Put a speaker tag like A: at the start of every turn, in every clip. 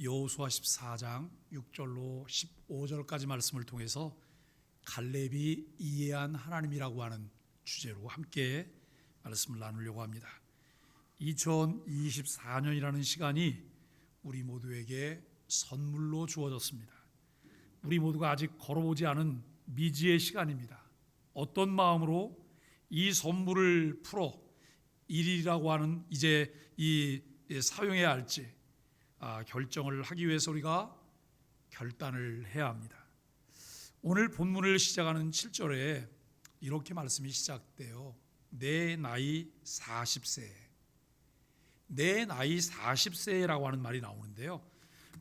A: 여호수아 14장 6절로 15절까지 말씀을 통해서 갈렙이 이해한 하나님이라고 하는 주제로 함께 말씀을 나누려고 합니다. 2024년이라는 시간이 우리 모두에게 선물로 주어졌습니다. 우리 모두가 아직 걸어보지 않은 미지의 시간입니다. 어떤 마음으로 이 선물을 풀어 일이라고 하는 이제 이 사용해야 할지 아, 결정을 하기 위해서 우리가 결단을 해야 합니다. 오늘 본문을 시작하는 7절에 이렇게 말씀이 시작돼요. 내 나이 40세. 내 나이 40세라고 하는 말이 나오는데요.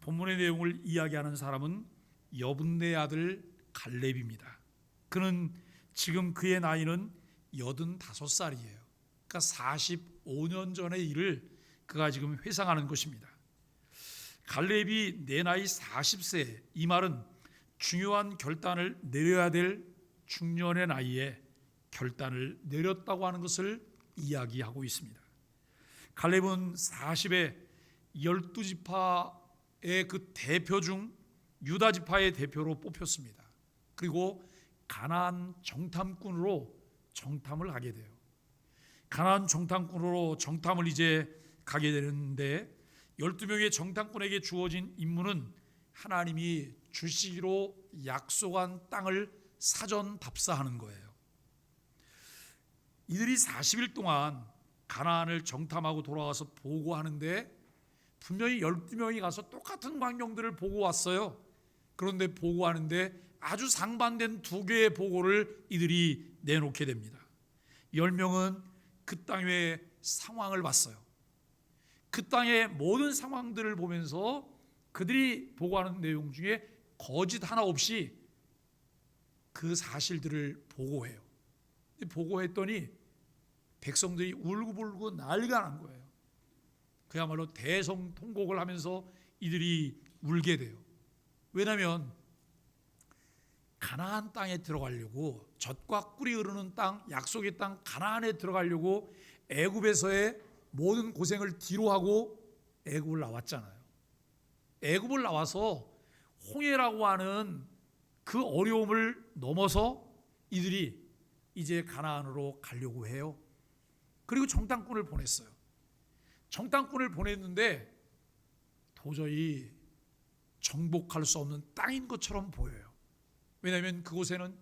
A: 본문의 내용을 이야기하는 사람은 여분네 아들 갈렙입니다. 그는 지금 그의 나이는 85살이에요. 그러니까 45년 전의 일을 그가 지금 회상하는 것입니다. 갈렙이 내 나이 40세 이 말은 중요한 결단을 내려야 될 중년의 나이에 결단을 내렸다고 하는 것을 이야기하고 있습니다. 갈렙은 40에 12지파의 그 대표 중 유다 지파의 대표로 뽑혔습니다. 그리고 가나안 정탐꾼으로 정탐을 하게 돼요. 가나안 정탐꾼으로 정탐을 이제 가게 되는데 12명의 정탐꾼에게 주어진 임무는 하나님이 주시기로 약속한 땅을 사전 답사하는 거예요. 이들이 40일 동안 가나안을 정탐하고 돌아와서 보고하는데 분명히 12명이 가서 똑같은 광경들을 보고 왔어요. 그런데 보고하는데 아주 상반된 두 개의 보고를 이들이 내놓게 됩니다. 10명은 그 땅의 상황을 봤어요. 그 땅의 모든 상황들을 보면서 그들이 보고하는 내용 중에 거짓 하나 없이 그 사실들을 보고해요. 보고했더니 백성들이 울고불고 난리가 난 거예요. 그야말로 대성통곡을 하면서 이들이 울게 돼요. 왜냐하면 가나안 땅에 들어가려고 젖과 꿀이 흐르는 땅, 약속의 땅 가나안에 들어가려고 애굽에서의 모든 고생을 뒤로 하고 애굽을 나왔잖아요. 애굽을 나와서 홍해라고 하는 그 어려움을 넘어서 이들이 이제 가나안으로 가려고 해요. 그리고 정탐꾼을 보냈어요. 정탐꾼을 보냈는데 도저히 정복할 수 없는 땅인 것처럼 보여요. 왜냐하면 그곳에는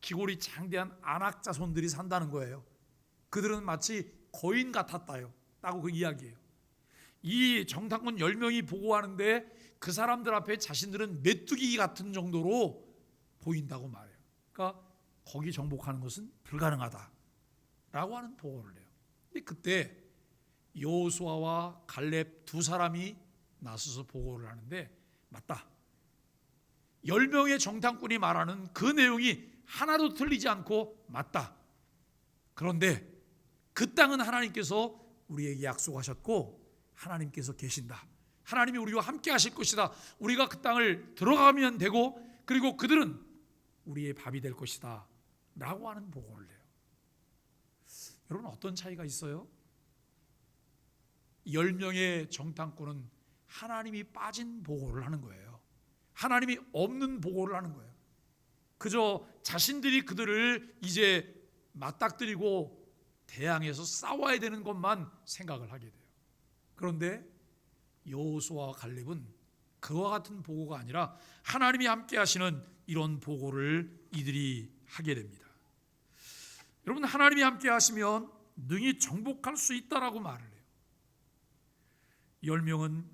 A: 기골이 장대한 안악 자손들이 산다는 거예요. 그들은 마치 거인 같았다요. 라고 그 이야기예요. 이 정탐꾼 10명이 보고하는데 그 사람들 앞에 자신들은 메뚜기 같은 정도로 보인다고 말해요. 그러니까 거기 정복하는 것은 불가능하다. 라고 하는 보고를 해요. 근데 그때 여호수아와 갈렙 두 사람이 나서서 보고를 하는데 맞다. 10명의 정탐꾼이 말하는 그 내용이 하나도 틀리지 않고 맞다. 그런데 그 땅은 하나님께서 우리에게 약속하셨고 하나님께서 계신다. 하나님이 우리와 함께 하실 것이다. 우리가 그 땅을 들어가면 되고 그리고 그들은 우리의 밥이 될 것이다. 라고 하는 보고를 해요. 여러분 어떤 차이가 있어요? 10명의 정탐꾼은 하나님이 빠진 보고를 하는 거예요. 하나님이 없는 보고를 하는 거예요. 그저 자신들이 그들을 이제 맞닥뜨리고 대항해서 싸워야 되는 것만 생각을 하게 돼요. 그런데 여호수아와 갈렙은 그와 같은 보고가 아니라 하나님이 함께 하시는 이런 보고를 이들이 하게 됩니다. 여러분 하나님이 함께 하시면 능히 정복할 수 있다라고 말을 해요. 열 명은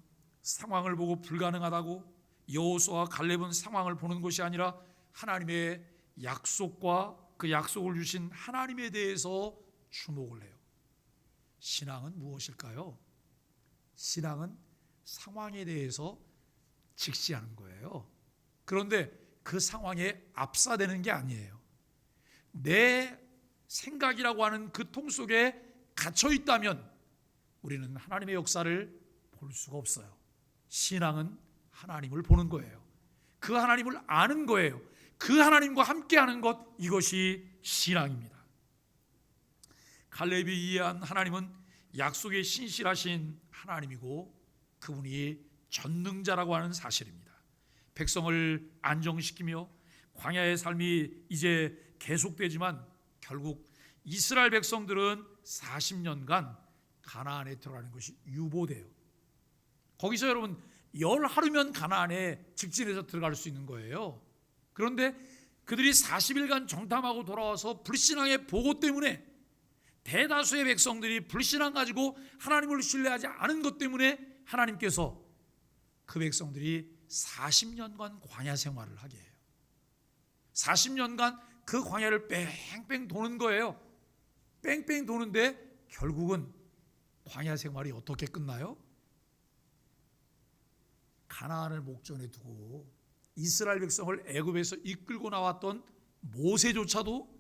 A: 상황을 보고 불가능하다고 여호수아와 갈렙은 상황을 보는 것이 아니라 하나님의 약속과 그 약속을 주신 하나님에 대해서 주목을 해요. 신앙은 무엇일까요? 신앙은 상황에 대해서 직시하는 거예요. 그런데 그 상황에 압사되는 게 아니에요. 내 생각이라고 하는 그 통 속에 갇혀 있다면 우리는 하나님의 역사를 볼 수가 없어요. 신앙은 하나님을 보는 거예요. 그 하나님을 아는 거예요. 그 하나님과 함께 하는 것 이것이 신앙입니다. 갈렙이 이해한 하나님은 약속에 신실하신 하나님이고 그분이 전능자라고 하는 사실입니다. 백성을 안정시키며 광야의 삶이 이제 계속되지만 결국 이스라엘 백성들은 40년간 가나안에 들어가는 것이 유보돼요. 거기서 여러분 열 하루면 가나안에 직진해서 들어갈 수 있는 거예요. 그런데 그들이 40일간 정탐하고 돌아와서 불신앙의 보고 때문에 대다수의 백성들이 불신앙 가지고 하나님을 신뢰하지 않은 것 때문에 하나님께서 그 백성들이 40년간 광야 생활을 하게 해요. 40년간 그 광야를 뺑뺑 도는 거예요. 뺑뺑 도는데 결국은 광야 생활이 어떻게 끝나요? 가나안을 목전에 두고 이스라엘 백성을 애굽에서 이끌고 나왔던 모세조차도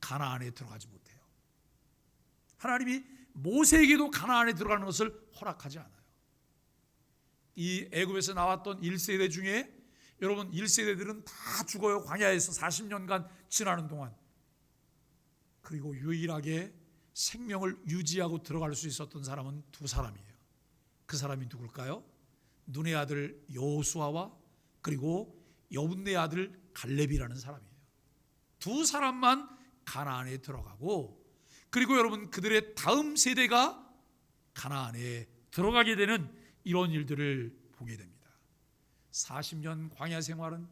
A: 가나안에 들어가지 못해요. 하나님이 모세에게도 가나안에 들어가는 것을 허락하지 않아요. 이 애굽에서 나왔던 1세대 중에 여러분 1세대들은 다 죽어요. 광야에서 40년간 지나는 동안. 그리고 유일하게 생명을 유지하고 들어갈 수 있었던 사람은 두 사람이에요. 그 사람이 누굴까요? 눈의 아들 여호수아와 그리고 여분네 아들 갈렙이라는 사람이에요. 두 사람만 가나안에 들어가고 그리고 여러분 그들의 다음 세대가 가나안에 들어가게 되는 이런 일들을 보게 됩니다. 40년 광야 생활은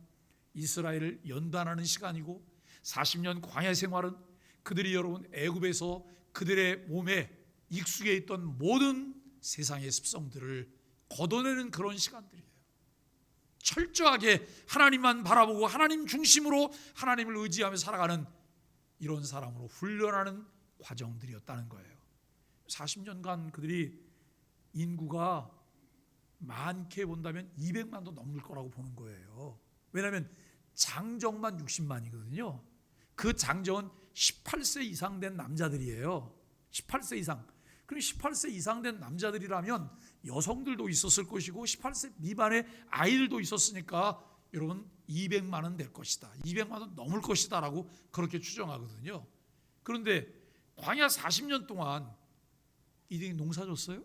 A: 이스라엘을 연단하는 시간이고 40년 광야 생활은 그들이 여러분 애굽에서 그들의 몸에 익숙해 있던 모든 세상의 습성들을 걷어내는 그런 시간들이에요. 철저하게 하나님만 바라보고 하나님 중심으로 하나님을 의지하며 살아가는 이런 사람으로 훈련하는 과정들이었다는 거예요. 40년간 그들이 인구가 많게 본다면 200만도 넘을 거라고 보는 거예요. 왜냐하면 장정만 60만이거든요. 그 장정은 18세 이상 된 남자들이에요. 18세 이상. 그럼 18세 이상 된 남자들이라면 여성들도 있었을 것이고 18세 미만의 아이들도 있었으니까 여러분 200만 원될 것이다. 200만 원 넘을 것이다라고 그렇게 추정하거든요. 그런데 광야 40년 동안 이들이 농사 졌어요?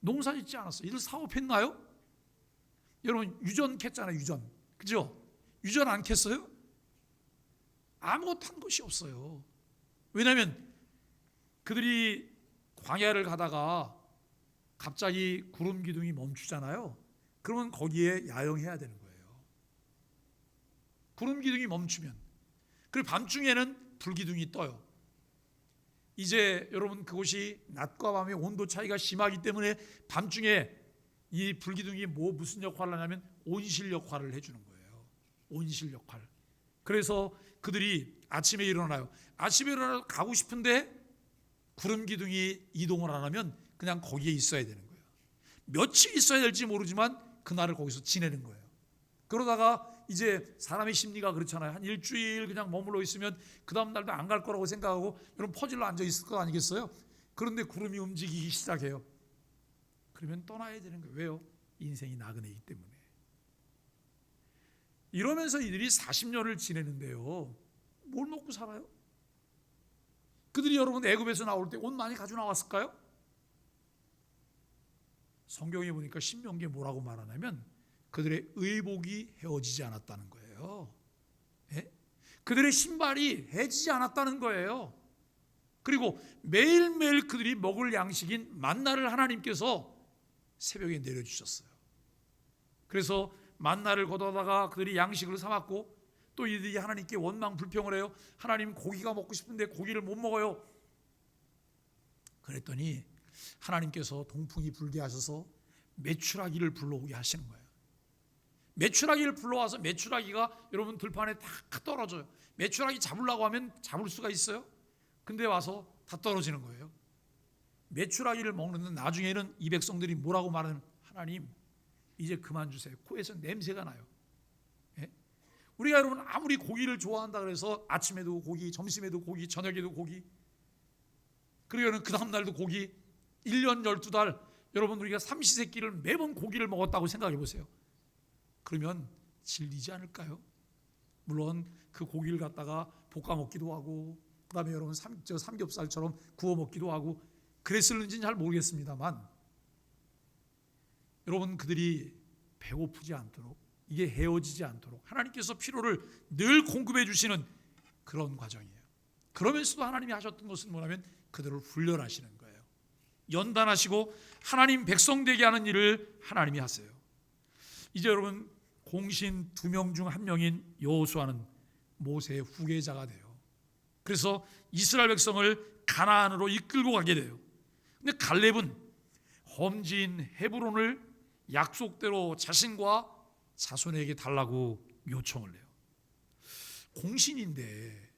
A: 농사 짓지 않았어요. 이들 사업했나요? 여러분 유전 캤잖아요. 유전. 그죠? 유전 안 캤어요? 아무것도 한 것이 없어요. 왜냐하면 그들이 광야를 가다가 갑자기 구름 기둥이 멈추잖아요. 그러면 거기에 야영해야 되는 거예요. 구름 기둥이 멈추면 그리고 밤중에는 불 기둥이 떠요. 이제 여러분 그곳이 낮과 밤의 온도 차이가 심하기 때문에 밤중에 이 불기둥이 뭐 무슨 역할을 하냐면 온실 역할을 해주는 거예요. 온실 역할. 그래서 그들이 아침에 일어나요. 아침에 일어나 가고 싶은데 구름 기둥이 이동을 안 하면 그냥 거기에 있어야 되는 거예요. 며칠 있어야 될지 모르지만 그날을 거기서 지내는 거예요. 그러다가 이제 사람의 심리가 그렇잖아요. 한 일주일 그냥 머물러 있으면 그 다음 날도 안 갈 거라고 생각하고 여러분 퍼질러 앉아 있을 거 아니겠어요? 그런데 구름이 움직이기 시작해요. 그러면 떠나야 되는 거예요. 왜요? 인생이 나그네이기 때문에. 이러면서 이들이 40년을 지내는데요. 뭘 먹고 살아요? 그들이 여러분 애굽에서 나올 때 옷 많이 가져 나왔을까요? 성경에 보니까 신명기에 뭐라고 말하냐면 그들의 의복이 헤어지지 않았다는 거예요. 예? 그들의 신발이 해지지 않았다는 거예요. 그리고 매일매일 그들이 먹을 양식인 만나를 하나님께서 새벽에 내려주셨어요. 그래서 만나를 걷어다가 그들이 양식을 삼았고 또 이들이 하나님께 원망 불평을 해요. 하나님 고기가 먹고 싶은데 고기를 못 먹어요. 그랬더니 하나님께서 동풍이 불게 하셔서 메추라기를 불러오게 하시는 거예요. 메추라기를 불러와서 메추라기가 여러분 들판에 다 떨어져요. 메추라기 잡으려고 하면 잡을 수가 있어요? 근데 와서 다 떨어지는 거예요. 메추라기를 먹는데 나중에는 이 백성들이 뭐라고 말하는 하나님 이제 그만 주세요. 코에서 냄새가 나요. 예? 우리가 여러분 아무리 고기를 좋아한다 그래서 아침에도 고기, 점심에도 고기, 저녁에도 고기 그리고는 그 다음 날도 고기 1년 12달 여러분 우리가 삼시세끼를 매번 고기를 먹었다고 생각해 보세요. 그러면 질리지 않을까요? 물론 그 고기를 갖다가 볶아 먹기도 하고 그다음에 여러분 삼, 저 삼겹살처럼 구워 먹기도 하고 그랬을는지는 잘 모르겠습니다만 여러분 그들이 배고프지 않도록 이게 헤어지지 않도록 하나님께서 필요를 늘 공급해 주시는 그런 과정이에요. 그러면서도 하나님이 하셨던 것은 뭐냐면 그들을 훈련하시는 거예요. 연단하시고 하나님 백성 되게 하는 일을 하나님이 하세요. 이제 여러분 공신 두 명 중 한 명인 여호수아는 모세의 후계자가 돼요. 그래서 이스라엘 백성을 가나안으로 이끌고 가게 돼요. 근데 갈렙은 험지인 헤브론을 약속대로 자신과 자손에게 달라고 요청을 해요. 공신인데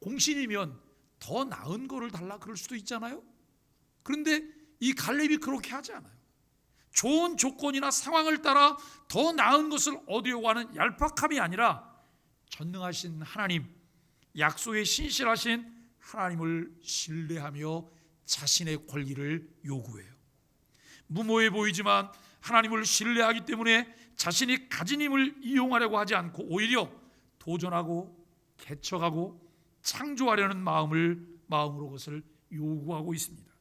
A: 공신이면 더 나은 거를 달라 그럴 수도 있잖아요. 그런데 이 갈렙이 그렇게 하지 않아요. 좋은 조건이나 상황을 따라 더 나은 것을 얻으려고 하는 얄팍함이 아니라 전능하신 하나님, 약속에 신실하신 하나님을 신뢰하며 자신의 권리를 요구해요. 무모해 보이지만 하나님을 신뢰하기 때문에 자신이 가진 힘을 이용하려고 하지 않고 오히려 도전하고 개척하고 창조하려는 마음을 마음으로 그것을 요구하고 있습니다.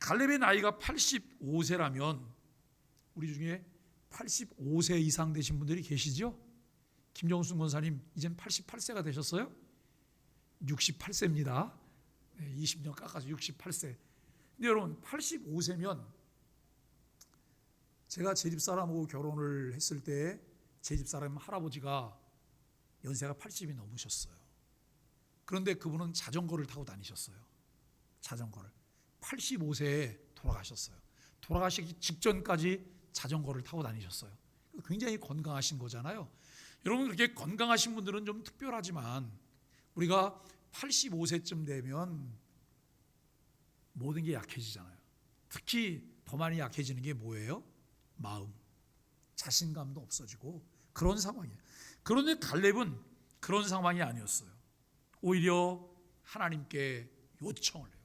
A: 갈렙의 나이가 85세라면 우리 중에 85세 이상 되신 분들이 계시죠? 김정순 권사님 이젠 88세가 되셨어요? 68세입니다. 20년 깎아서 68세. 근데 여러분 85세면 제가 제 집사람하고 결혼을 했을 때 제 집사람 할아버지가 연세가 80이 넘으셨어요. 그런데 그분은 자전거를 타고 다니셨어요. 자전거를. 85세에 돌아가셨어요. 돌아가시기 직전까지 자전거를 타고 다니셨어요. 굉장히 건강하신 거잖아요. 여러분 그렇게 건강하신 분들은 좀 특별하지만 우리가 85세쯤 되면 모든 게 약해지잖아요. 특히 더 많이 약해지는 게 뭐예요? 마음. 자신감도 없어지고 그런 상황이에요. 그런데 갈렙은 그런 상황이 아니었어요. 오히려 하나님께 요청을 해요.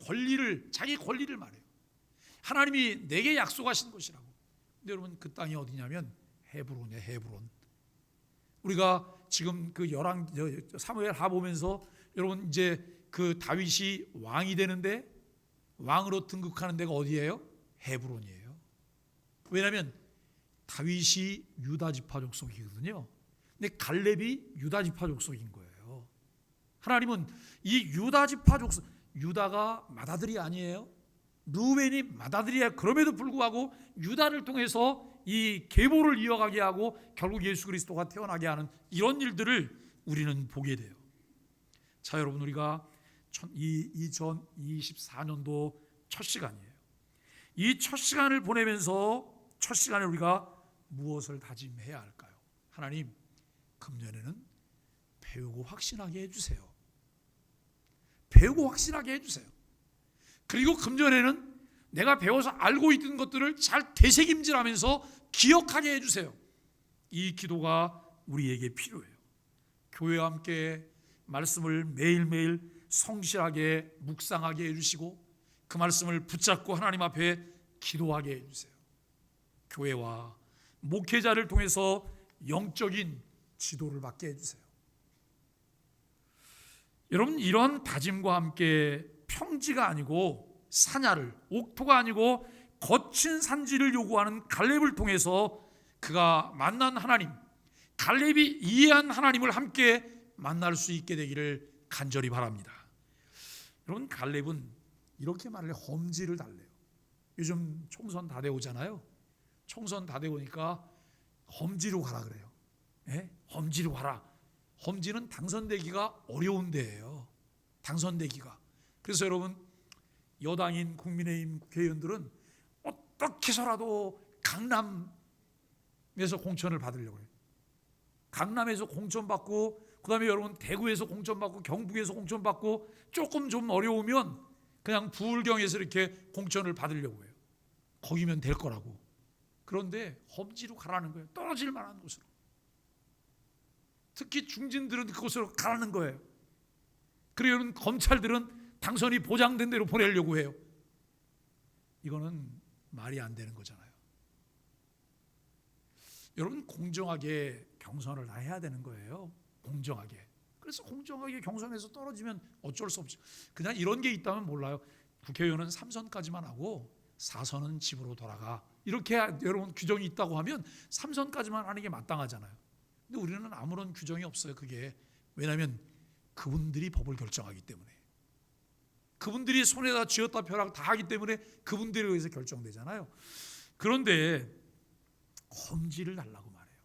A: 권리를 자기 권리를 말해요. 하나님이 내게 약속하신 것이라고. 근데 여러분 그 땅이 어디냐면 헤브론이에요. 헤브론. 우리가 지금 그 열왕 사무엘 하 보면서 여러분 이제 그 다윗이 왕이 되는데 왕으로 등극하는 데가 어디예요? 헤브론이에요. 왜냐하면 다윗이 유다 지파 족속이거든요. 근데 갈렙이 유다 지파 족속인 거예요. 하나님은 이 유다 지파 족속 유다가 맏아들이 아니에요. 루벤이 맏아들이야. 그럼에도 불구하고 유다를 통해서 이 계보를 이어가게 하고 결국 예수 그리스도가 태어나게 하는 이런 일들을 우리는 보게 돼요. 자, 여러분 우리가 2024년도 첫 시간이에요. 이 첫 시간을 보내면서 첫 시간에 우리가 무엇을 다짐해야 할까요? 하나님, 금년에는 배우고 확신하게 해주세요. 배우고 확신하게 해주세요. 그리고 금년에는 내가 배워서 알고 있던 것들을 잘 되새김질하면서 기억하게 해주세요. 이 기도가 우리에게 필요해요. 교회와 함께 말씀을 매일매일 성실하게 묵상하게 해주시고 그 말씀을 붙잡고 하나님 앞에 기도하게 해주세요. 교회와 목회자를 통해서 영적인 지도를 받게 해주세요. 여러분 이런 다짐과 함께 평지가 아니고 사냐를 옥토가 아니고 거친 산지를 요구하는 갈렙을 통해서 그가 만난 하나님 갈렙이 이해한 하나님을 함께 만날 수 있게 되기를 간절히 바랍니다. 여러분 갈렙은 이렇게 말을 해요. 험지를 달래요. 요즘 총선 다 되오잖아요. 총선 다 되오니까 험지로 가라 그래요. 예? 험지로 가라. 험지는 당선되기가 어려운 데예요. 당선되기가. 그래서 여러분 여당인 국민의힘 국회의원들은 어떻게 해서라도 강남에서 공천을 받으려고 해요. 강남에서 공천 받고 그다음에 여러분 대구에서 공천 받고 경북에서 공천 받고 조금 좀 어려우면 그냥 부울경에서 이렇게 공천을 받으려고 해요. 거기면 될 거라고. 그런데 험지로 가라는 거예요. 떨어질 만한 곳으로. 특히 중진들은 그곳으로 가라는 거예요. 그리고 검찰들은 당선이 보장된 대로 보내려고 해요. 이거는 말이 안 되는 거잖아요. 여러분 공정하게 경선을 다 해야 되는 거예요. 공정하게. 그래서 공정하게 경선에서 떨어지면 어쩔 수 없죠. 그냥 이런 게 있다면 몰라요. 국회의원은 3선까지만 하고 사선은 집으로 돌아가. 이렇게 여러분 규정이 있다고 하면 삼선까지만 하는 게 마땅하잖아요. 근데 우리는 아무런 규정이 없어요. 그게 왜냐하면 그분들이 법을 결정하기 때문에 그분들이 손에다 쥐었다 펴라 다 하기 때문에 그분들에 의해서 결정되잖아요. 그런데 험지를 달라고 말해요.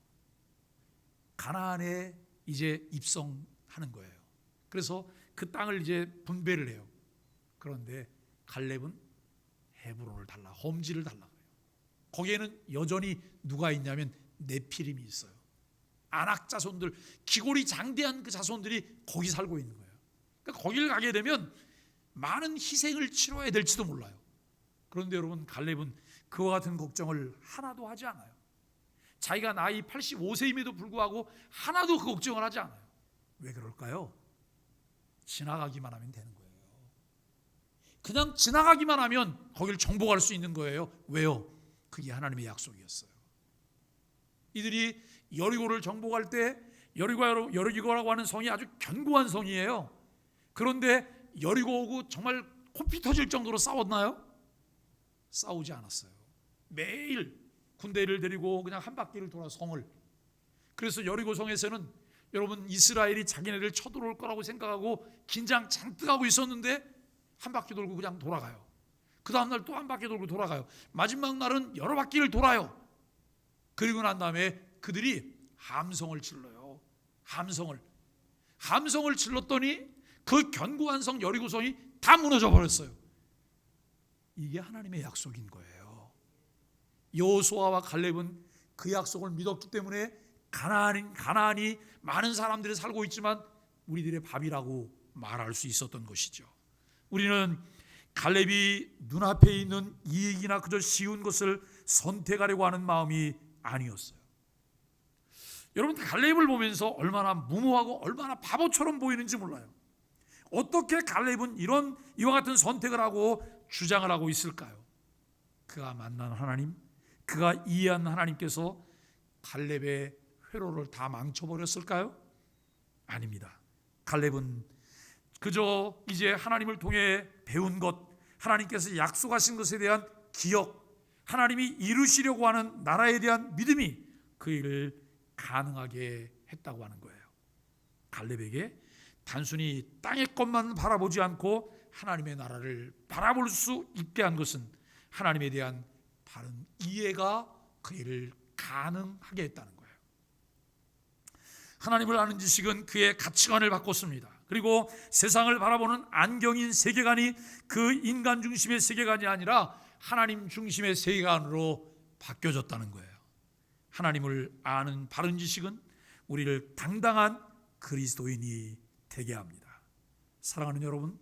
A: 가나안에 이제 입성하는 거예요. 그래서 그 땅을 이제 분배를 해요. 그런데 갈렙은 헤브론을 달라, 험지를 달라 그래요. 거기에는 여전히 누가 있냐면 네피림이 있어요. 안악 자손들, 기골이 장대한 그 자손들이 거기 살고 있는 거예요. 그러니까 거기를 가게 되면 많은 희생을 치러야 될지도 몰라요. 그런데 여러분 갈렙은 그와 같은 걱정을 하나도 하지 않아요. 자기가 나이 85세임에도 불구하고 하나도 그 걱정을 하지 않아요. 왜 그럴까요? 지나가기만 하면 되는 거예요. 그냥 지나가기만 하면 거기를 정복할 수 있는 거예요. 왜요? 그게 하나님의 약속이었어요. 이들이 여리고를 정복할 때 여리고 여리고라고 하는 성이 아주 견고한 성이에요. 그런데 여리고 오고 정말 코피 터질 정도로 싸웠나요? 싸우지 않았어요. 매일 군대를 데리고 그냥 한 바퀴를 돌아 성을. 그래서 여리고 성에서는 여러분 이스라엘이 자기네를 쳐들어올 거라고 생각하고 긴장 잔뜩 하고 있었는데 한 바퀴 돌고 그냥 돌아가요. 그 다음 날 또 한 바퀴 돌고 돌아가요. 마지막 날은 여러 바퀴를 돌아요. 그리고 난 다음에 그들이 함성을 질러요. 함성을. 함성을 질렀더니 그 견고한 성 여리고성이 다 무너져 버렸어요. 이게 하나님의 약속인 거예요. 여호수아와 갈렙은 그 약속을 믿었기 때문에 가나안 가나안이 많은 사람들이 살고 있지만 우리들의 밥이라고 말할 수 있었던 것이죠. 우리는 갈렙이 눈앞에 있는 이익이나 그저 쉬운 것을 선택하려고 하는 마음이 아니었어요. 여러분 갈렙을 보면서 얼마나 무모하고 얼마나 바보처럼 보이는지 몰라요. 어떻게 갈렙은 이런 이와 같은 선택을 하고 주장을 하고 있을까요? 그가 만난 하나님, 그가 이해한 하나님께서 갈렙의 회로를 다 망쳐버렸을까요? 아닙니다. 갈렙은 그저 이제 하나님을 통해 배운 것, 하나님께서 약속하신 것에 대한 기억, 하나님이 이루시려고 하는 나라에 대한 믿음이 그 일을 가능하게 했다고 하는 거예요. 갈렙에게 단순히 땅의 것만 바라보지 않고 하나님의 나라를 바라볼 수 있게 한 것은 하나님에 대한 바른 이해가 그 일을 가능하게 했다는 거예요. 하나님을 아는 지식은 그의 가치관을 바꿨습니다. 그리고 세상을 바라보는 안경인 세계관이 그 인간 중심의 세계관이 아니라 하나님 중심의 세계관으로 바뀌어졌다는 거예요. 하나님을 아는 바른 지식은 우리를 당당한 그리스도인이 되게 합니다. 사랑하는 여러분,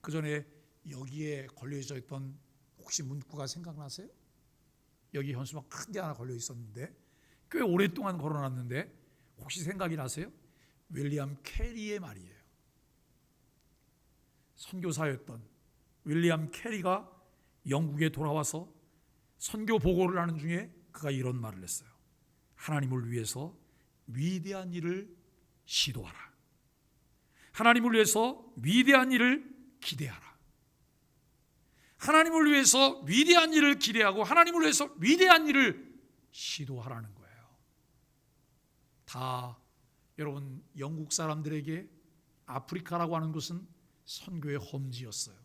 A: 그 전에 여기에 걸려져 있던 혹시 문구가 생각나세요? 여기 현수막 큰 게 하나 걸려 있었는데 꽤 오랫동안 걸어놨는데 혹시 생각이 나세요? 윌리엄 캐리의 말이에요. 선교사였던 윌리엄 캐리가 영국에 돌아와서 선교 보고를 하는 중에 그가 이런 말을 했어요. 하나님을 위해서 위대한 일을 시도하라. 하나님을 위해서 위대한 일을 기대하라. 하나님을 위해서 위대한 일을 기대하고 하나님을 위해서 위대한 일을 시도하라는 거예요. 다 여러분 영국 사람들에게 아프리카라고 하는 것은 선교의 험지였어요.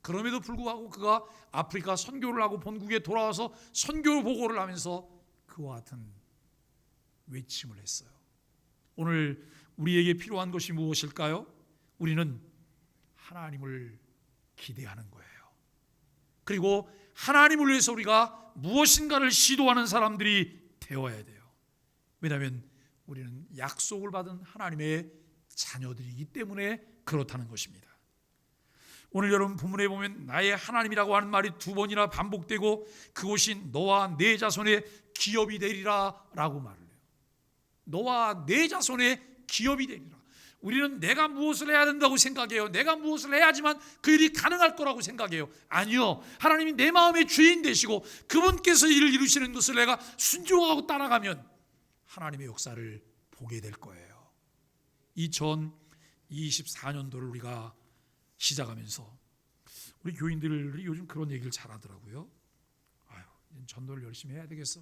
A: 그럼에도 불구하고 그가 아프리카 선교를 하고 본국에 돌아와서 선교 보고를 하면서 그와 같은 외침을 했어요. 오늘 우리에게 필요한 것이 무엇일까요? 우리는 하나님을 기대하는 거예요. 그리고 하나님을 위해서 우리가 무엇인가를 시도하는 사람들이 되어야 돼요. 왜냐하면 우리는 약속을 받은 하나님의 자녀들이기 때문에 그렇다는 것입니다. 오늘 여러분 본문에 보면 나의 하나님이라고 하는 말이 두 번이나 반복되고 그곳이 너와 내 자손의 기업이 되리라 라고 말을 해요. 너와 내 자손의 기업이 되리라. 우리는 내가 무엇을 해야 된다고 생각해요. 내가 무엇을 해야지만 그 일이 가능할 거라고 생각해요. 아니요. 하나님이 내 마음의 주인 되시고 그분께서 일을 이루시는 것을 내가 순종하고 따라가면 하나님의 역사를 보게 될 거예요. 2024년도를 우리가 시작하면서 우리 교인들이 요즘 그런 얘기를 잘 하더라고요. 아유, 이젠 전도를 열심히 해야 되겠어.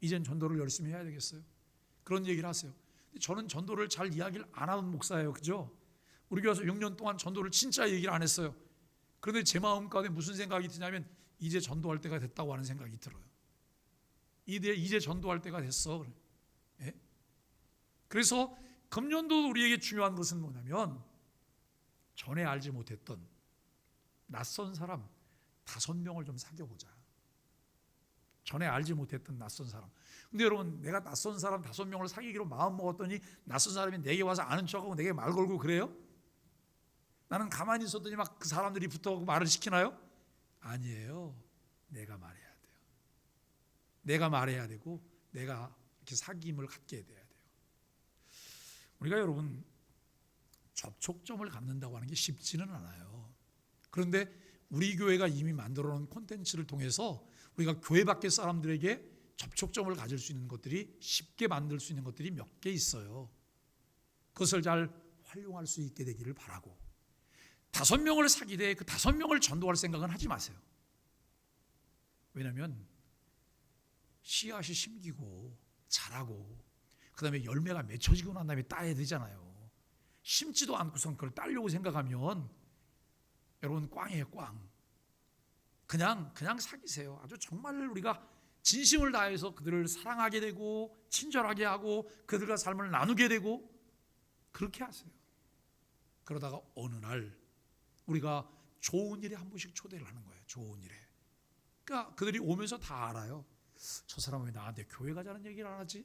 A: 이젠 전도를 열심히 해야 되겠어요. 그런 얘기를 하세요. 저는 전도를 잘 이야기를 안 하는 목사예요. 그죠? 우리 교회에서 6년 동안 전도를 진짜 얘기를 안 했어요. 그런데 제 마음 가운데 무슨 생각이 드냐면 이제 전도할 때가 됐다고 하는 생각이 들어요. 이제 이제 전도할 때가 됐어. 예? 그래서 금년도 우리에게 중요한 것은 뭐냐면 전에 알지 못했던 낯선 사람 다섯 명을 좀 사귀어 보자. 전에 알지 못했던 낯선 사람. 근데 여러분 내가 낯선 사람 다섯 명을 사귀기로 마음 먹었더니 낯선 사람이 내게 와서 아는 척하고 내게 말 걸고 그래요? 나는 가만히 있었더니 막 그 사람들이 붙어가고 말을 시키나요? 아니에요. 내가 말해야 돼요. 내가 말해야 되고 내가 이렇게 사귐을 갖게 돼야 돼요. 우리가 여러분 접촉점을 갖는다고 하는 게 쉽지는 않아요. 그런데 우리 교회가 이미 만들어 놓은 콘텐츠를 통해서 우리가 교회 밖의 사람들에게 접촉점을 가질 수 있는 것들이 쉽게 만들 수 있는 것들이 몇 개 있어요. 그것을 잘 활용할 수 있게 되기를 바라고 다섯 명을 사귀되 그 다섯 명을 전도할 생각은 하지 마세요. 왜냐하면 씨앗이 심기고 자라고 그 다음에 열매가 맺혀지고 난 다음에 따야 되잖아요. 심지도 않고선 그걸 따려고 생각하면 여러분 꽝이에요 꽝. 그냥 그냥 사귀세요. 아주 정말 우리가 진심을 다해서 그들을 사랑하게 되고 친절하게 하고 그들과 삶을 나누게 되고 그렇게 하세요. 그러다가 어느 날 우리가 좋은 일에 한 번씩 초대를 하는 거예요. 좋은 일에. 그러니까 그들이 오면서 다 알아요. 저 사람은 왜 나한테 교회 가자는 얘기를 안 하지?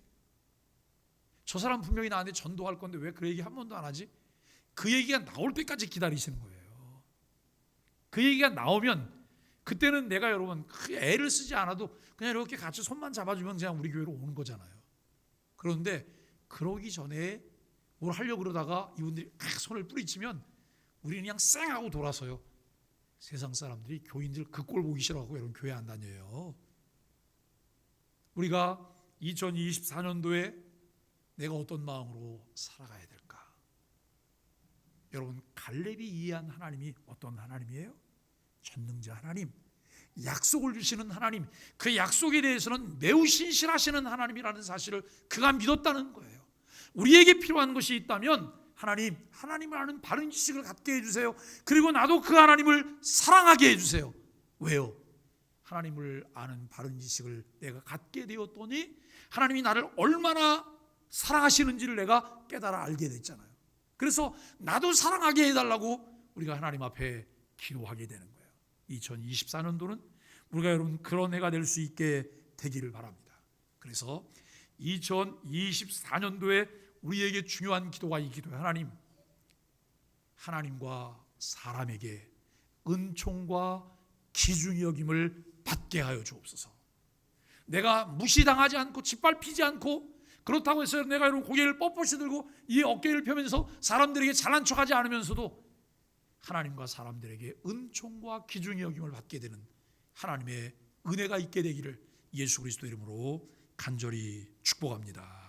A: 저 사람 분명히 나한테 전도할 건데 왜 그 얘기 한 번도 안 하지? 그 얘기가 나올 때까지 기다리시는 거예요. 그 얘기가 나오면 그때는 내가 여러분 그 애를 쓰지 않아도 그냥 이렇게 같이 손만 잡아주면 그냥 우리 교회로 오는 거잖아요. 그런데 그러기 전에 뭘 하려고 그러다가 이분들이 막 손을 뿌리치면 우리는 그냥 쌩 하고 돌아서요. 세상 사람들이 교인들 그 꼴 보기 싫어하고 여러분 교회 안 다녀요. 우리가 2024년도에 내가 어떤 마음으로 살아가야 될까? 여러분 갈렙이 이해한 하나님이 어떤 하나님이에요? 전능자 하나님, 약속을 주시는 하나님, 그 약속에 대해서는 매우 신실하시는 하나님이라는 사실을 그가 믿었다는 거예요. 우리에게 필요한 것이 있다면 하나님, 하나님을 아는 바른 지식을 갖게 해주세요. 그리고 나도 그 하나님을 사랑하게 해주세요. 왜요? 하나님을 아는 바른 지식을 내가 갖게 되었더니 하나님이 나를 얼마나 사랑하시는지를 내가 깨달아 알게 됐잖아요. 그래서 나도 사랑하게 해달라고 우리가 하나님 앞에 기도하게 되는 거예요. 2024년도는 우리가 여러분 그런 해가 될 수 있게 되기를 바랍니다. 그래서 2024년도에 우리에게 중요한 기도가 이 기도예요. 하나님, 하나님과 사람에게 은총과 기중이 여김을 받게 하여 주옵소서. 내가 무시당하지 않고 짓밟히지 않고 그렇다고 해서 내가 이런 고개를 뻣뻣이 들고 이 어깨를 펴면서 사람들에게 잘난 척하지 않으면서도 하나님과 사람들에게 은총과 기중의 여김을 받게 되는 하나님의 은혜가 있게 되기를 예수 그리스도 이름으로 간절히 축복합니다.